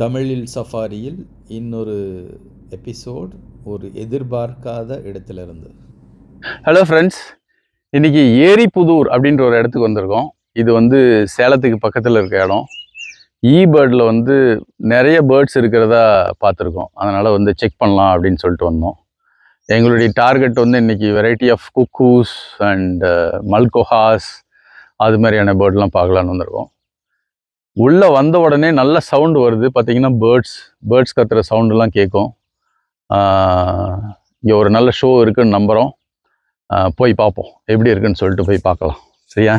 தமிழில் சஃபாரியில் இன்னொரு எபிசோட் ஒரு எதிர்பார்க்காத இடத்திலிருந்து. ஹலோ ஃப்ரெண்ட்ஸ் இன்னைக்கு ஏரிப்புதூர் அப்படின்ற ஒரு இடத்துக்கு வந்திருக்கோம். இது வந்து சேலத்துக்கு பக்கத்தில் இருக்க இடம். ஈ பேர்டில் வந்து நிறைய பேர்ட்ஸ் இருக்கிறதா பார்த்துருக்கோம். அதனால் வந்து செக் பண்ணலாம் அப்படின்னு சொல்லிட்டு வந்தோம். எங்களுடைய டார்கெட் வந்து இன்னைக்கு variety of cuckoos and malkohas அது மாதிரியான பேர்ட்லாம் பார்க்கலான்னு வந்திருக்கோம். உள்ளே வந்த உடனே நல்ல சவுண்டு வருது. பார்த்திங்கன்னா பேர்ட்ஸ் பேர்ட்ஸ் கத்துற சவுண்டுலாம் கேட்கும் இங்கே ஒரு நல்ல ஷோ இருக்குன்னு நம்புகிறோம் போய் பார்ப்போம் எப்படி இருக்குன்னு சொல்லிட்டு போய் பார்க்கலாம். சரியா?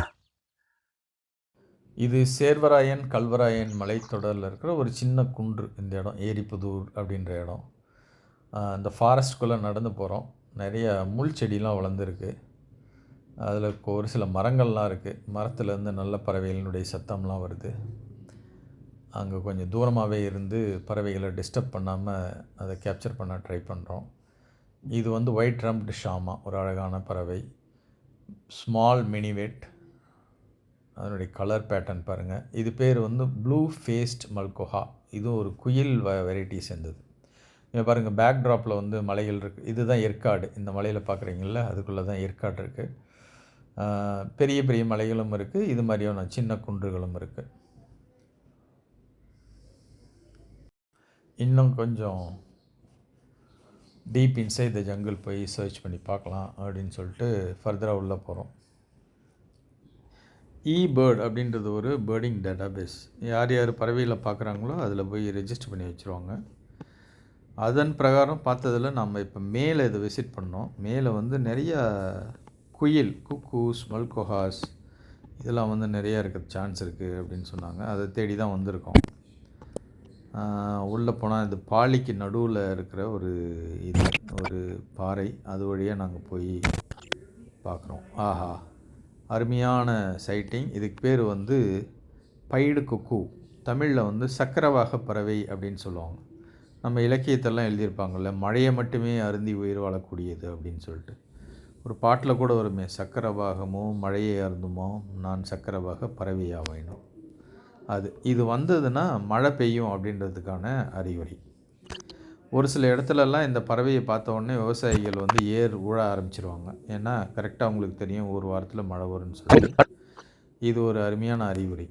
இது சேர்வராயன் கல்வராயன் மலைத்தொடரில் இருக்கிற ஒரு சின்ன குன்று இந்த இடம் ஏரிப்புதூர் அப்படின்ற இடம். இந்த ஃபாரஸ்ட்குள்ளே நடந்து போகிறோம் நிறைய முள் செடிலாம் வளர்ந்துருக்கு. அதில் ஒரு சில மரங்கள்லாம் இருக்குது மரத்துலேருந்து நல்ல பறவைகளினுடைய சத்தம்லாம் வருது. அங்கே கொஞ்சம் தூரமாகவே இருந்து பறவைகளை டிஸ்டர்ப் பண்ணாமல் அதை கேப்சர் பண்ண ட்ரை பண்ணுறோம் இது வந்து ஒயிட் ட்ரம்ப்டு ஷாமா ஒரு அழகான பறவை. ஸ்மால் மினிவேட் அதனுடைய கலர் பேட்டர்ன் பாருங்கள் இது பேர் வந்து ப்ளூ ஃபேஸ்ட் மல்கோஹா இதுவும் ஒரு குயில் வ வெரைட்டி சேர்ந்தது. இங்கே பாருங்கள் பேக் ட்ராப்பில் வந்து மலைகள் இருக்குது இதுதான் ஏற்காடு. இந்த மலையில் பார்க்குறீங்கள அதுக்குள்ளே தான் ஏற்காடு இருக்குது பெரிய பெரிய மலைகளும் இருக்குது இது மாதிரியான சின்ன குன்றுகளும் இருக்குது இன்னும் கொஞ்சம் டீப் இன்சைட் த ஜங்கிள் போய் சர்ச் பண்ணி பார்க்கலாம் அப்படின்னு சொல்லிட்டு ஃபர்தராக உள்ளே போகிறோம் இ பேர்ட் அப்படின்றது ஒரு பேர்டிங் டேட்டாபேஸ் யார் யார் பறவைகளை பார்க்குறாங்களோ அதில் போய் ரெஜிஸ்டர் பண்ணி வச்சுருவாங்க. அதன் பிரகாரம் பார்த்ததில் நம்ம இப்போ மேலே இதை விசிட் பண்ணோம். மேலே வந்து நிறையா குயில் குக்கூஸ் மல்கோஹாஸ் இதெல்லாம் வந்து நிறையா இருக்க சான்ஸ் இருக்குது அப்படின்னு சொன்னாங்க. அதை தேடி தான் வந்திருக்கோம். உள்ளே போனால் இந்த பாலிக்கு நடுவில் இருக்கிற ஒரு இது ஒரு பாறை அது வழியாக நாங்கள் போய் பார்க்குறோம் ஆஹா. அருமையான சைட்டிங் இதுக்கு பேர் வந்து பைடு குக்கு. தமிழில் வந்து சக்கரவாக பறவை அப்படின்னு சொல்லுவாங்க. நம்ம இலக்கியத்தெல்லாம் எழுதியிருப்பாங்கள்ல மழையை மட்டுமே அருந்தி உயிர் வாழக்கூடியது அப்படின்னு சொல்லிட்டு. ஒரு பாட்டில் கூட வருமே சக்கரவாகமோ மழையை அருந்துமோ நான் சக்கரவாக பறவையாவேணும் அது. இது வந்ததுன்னா மழை பெய்யும் அப்படின்றதுக்கான அறிகுறி. ஒரு சில இடத்துலலாம் இந்த பறவையை பார்த்த உடனே விவசாயிகள் வந்து ஏர் உழ ஆரம்பிச்சிருவாங்க. ஏன்னா கரெக்டாக அவங்களுக்கு தெரியும் ஒரு வாரத்தில் மழை வரும்னு சொல்லி இது ஒரு அருமையான அறிகுறி.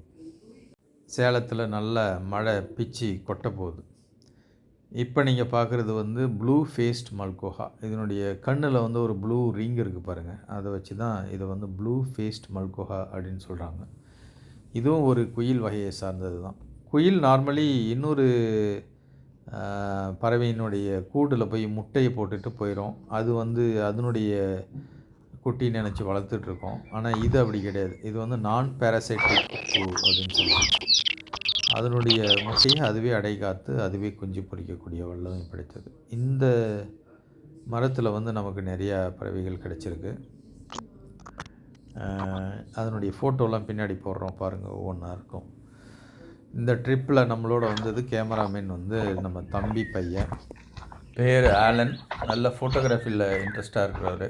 சேலத்தில் நல்ல மழை பிச்சு கொட்ட போகுது. இப்போ நீங்கள் பார்க்குறது வந்து ப்ளூ ஃபேஸ்ட் மல்கோஹா இதனுடைய கண்ணில் வந்து ஒரு ப்ளூ ரிங் இருக்குது பாருங்கள் அதை வச்சு தான் இதை வந்து ப்ளூ ஃபேஸ்ட் மல்கோஹா அப்படின்னு சொல்கிறாங்க இதுவும் ஒரு குயில் வகையை சார்ந்தது தான். குயில் நார்மலி இன்னொரு பறவையினுடைய கூட்டில் போய் முட்டையை போட்டுட்டு போயிடும் அது வந்து அதனுடைய குட்டி நினச்சி வளர்த்துட்ருக்கோம். ஆனால் இது அப்படி கிடையாது. இது வந்து நான் பேரசைட்டிக் பூ அப்படின்னு சொல்லுவாங்க. அதனுடைய முட்டையை அதுவே அடை காத்து அதுவே குஞ்சு பொறிக்கக்கூடிய வல்லமை படைத்தது. இந்த மரத்தில் வந்து நமக்கு நிறையா பறவைகள் கிடச்சிருக்கு. அதனுடைய ஃபோட்டோலாம் பின்னாடி போடுறோம் பாருங்கள் ஒவ்வொன்றா இருக்கும் இந்த ட்ரிப்பில் நம்மளோட வந்தது கேமராமேன் வந்து நம்ம தம்பி பையன். பேர் ஆலன். நல்ல ஃபோட்டோகிராஃபியில் இன்ட்ரெஸ்டாக இருக்கிறாரு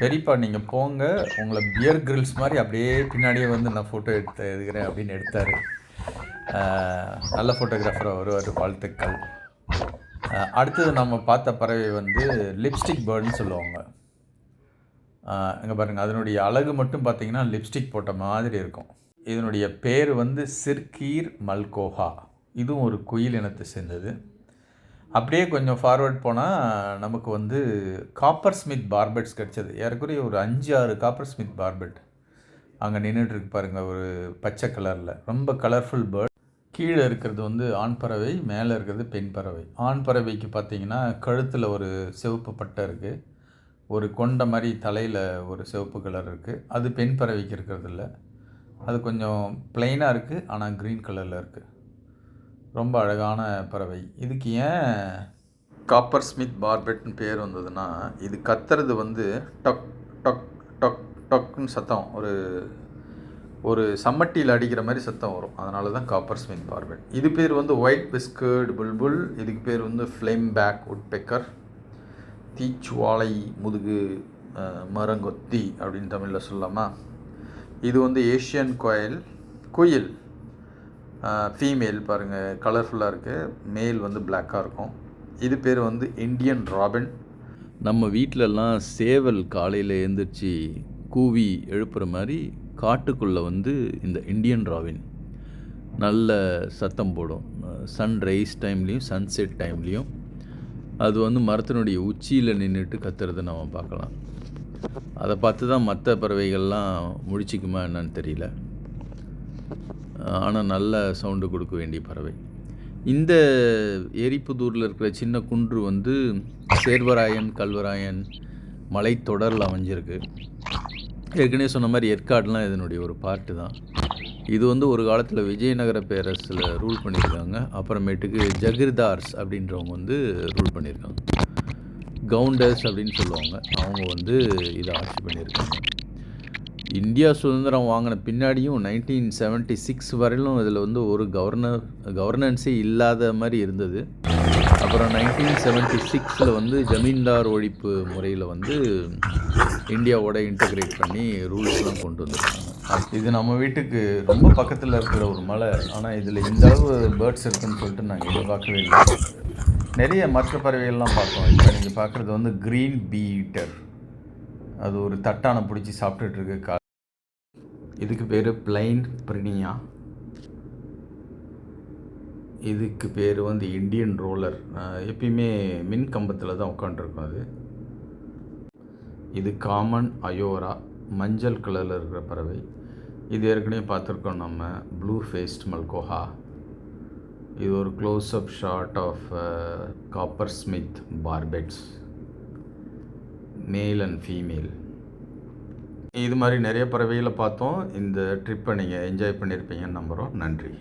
பெரியப்பா நீங்கள் போங்க உங்களை பியர் கிரில்ஸ் மாதிரி அப்படியே பின்னாடியே வந்து நான் ஃபோட்டோ எடுத்து எடுக்கிறேன் அப்படின்னு எடுத்தார். நல்ல ஃபோட்டோகிராஃபராக வருவார் வாழ்த்துக்கள். அடுத்தது நம்ம பார்த்த பறவை வந்து லிப்ஸ்டிக் பேர்டுன்னு சொல்லுவாங்க. இங்கே பாருங்கள் அதனுடைய அழகு மட்டும் பார்த்தீங்கன்னா லிப்ஸ்டிக் போட்ட மாதிரி இருக்கும். இதனுடைய பேர் வந்து சிர்கீர் மல்கோஹா. இதுவும் ஒரு குயில் இனத்தை சேர்ந்தது. அப்படியே கொஞ்சம் ஃபார்வர்ட் போனால் நமக்கு வந்து காப்பர் ஸ்மித் பார்பெட்ஸ் கிடச்சது. ஏறக்குறைய ஒரு அஞ்சு ஆறு காப்பர் ஸ்மித் பார்பெட் அங்கே நின்றுட்டுருக்கு பாருங்கள் ஒரு பச்சை கலரில் ரொம்ப கலர்ஃபுல் பேர்ட் கீழே இருக்கிறது வந்து ஆண் பறவை மேலே இருக்கிறது பெண் பறவை. ஆண் பறவைக்கு பார்த்தீங்கன்னா கழுத்தில் ஒரு சிவப்பு பட்டை இருக்குது ஒரு கொண்ட மாதிரி தலையில் ஒரு சிவப்பு கலர் இருக்குது அது பெண் பறவைக்கு இருக்கிறது இல்லை அது கொஞ்சம் பிளெயினாக இருக்குது ஆனால் க்ரீன் கலரில் இருக்குது ரொம்ப அழகான பறவை. இதுக்கு ஏன் காப்பர் ஸ்மித் பார்பெட்னு பேர் வந்ததுன்னா இது கத்துறது வந்து டக் டக் டக் டக்குன்னு சத்தம். ஒரு ஒரு சம்மட்டியில் அடிக்கிற மாதிரி சத்தம் வரும். அதனால தான் காப்பர் ஸ்மித் பார்பெட் இது பேர் வந்து ஒயிட் பிஸ்கர்டு புல்புல் இதுக்கு பேர் வந்து ஃப்ளேம் பேக் உட் பெக்கர் தீச்சுவாலை முதுகு மரங்கொத்தி அப்படின்னு தமிழில் சொல்லலாமா? இது வந்து ஏஷியன் கோயில் குயில். ஃபீமேல் பாருங்கள் கலர்ஃபுல்லாக இருக்குது மேல் வந்து பிளாக்காக இருக்கும். இது பேர் வந்து இந்தியன் ராபின் நம்ம வீட்டிலலாம் சேவல் காலையில் எழுந்திரிச்சு கூவி எழுப்புற மாதிரி காட்டுக்குள்ளே வந்து இந்த இந்தியன் ராவின் நல்ல சத்தம் போடும். சன் ரைஸ் டைம்லேயும் சன்செட் டைம்லேயும் அது வந்து மரத்தினுடைய உச்சியில் நின்றுட்டு கத்துறதை நம்ம பார்க்கலாம். அதை பார்த்து தான் மற்ற பறவைகள்லாம் முடிச்சிக்குமா என்னன்னு தெரியல. ஆனால் நல்ல சவுண்டு கொடுக்க வேண்டிய பறவை. இந்த எரிப்புதூரில் இருக்கிற சின்ன குன்று வந்து சேர்வராயன் கல்வராயன் மலைத்தொடரில் அமைஞ்சிருக்கு. ஏற்கனவே சொன்ன மாதிரி ஏற்காடுலாம் இதனுடைய ஒரு பார்ட்டு தான். இது வந்து ஒரு காலத்தில் விஜயநகர பேரரசில் ரூல் பண்ணியிருக்காங்க. அப்புறமேட்டுக்கு ஜகிர்தார்ஸ் அப்படின்றவங்க வந்து ரூல் பண்ணியிருக்காங்க. கவுண்டர்ஸ் அப்படின்னு சொல்லுவாங்க. அவங்க வந்து இதை ஆட்சி பண்ணியிருக்காங்க. இந்தியா சுதந்திரம் வாங்கின பின்னாடியும் நைன்டீன் செவன்ட்டி சிக்ஸ் வரையிலும் இதில் வந்து ஒரு கவர்னர் கவர்னன்ஸே இல்லாத மாதிரி இருந்தது. அப்புறம் நைன்டீன் செவன்ட்டி சிக்ஸில் வந்து ஜமீன்தார் ஒழிப்பு முறையில் வந்து இந்தியாவோட இன்டகிரேட் பண்ணி ரூல்ஸ்லாம் கொண்டு வந்திருக்காங்க. இது நம்ம வீட்டுக்கு ரொம்ப பக்கத்தில் இருக்கிற ஒரு மலை ஆனால் இதில் இந்த அளவு பேர்ட்ஸ் இருக்குன்னு சொல்லிட்டு நாங்கள் எதிர்பார்க்கவே இல்லை. நிறைய மற்ற பறவைகள்லாம் பார்த்தோம் இப்போ நீங்கள் பார்க்குறது வந்து க்ரீன் பீட்டர் அது ஒரு தட்டான பிடிச்சி சாப்பிட்டுட்டு இருக்கு. கா இதுக்கு பேர் பிளைன் பிரினியா இதுக்கு பேர் வந்து இந்தியன் ரோலர் எப்பயுமே மின் கம்பத்தில் தான் உட்காண்ட்ருக்கும் அது. இது காமன் அயோரா மஞ்சள் கலரில் இருக்கிற பறவை. இது ஏற்கனவே பார்த்துருக்கோம் நம்ம. ப்ளூ ஃபேஸ்ட் மல்கோஹா இது ஒரு close up shot of coppersmith barbets male and female இது மாதிரி நிறைய பறவைகளை பார்த்தோம். இந்த ட்ரிப்பை நீங்கள் என்ஜாய் பண்ணியிருப்பீங்கன்னு நம்புகிறோம் நன்றி.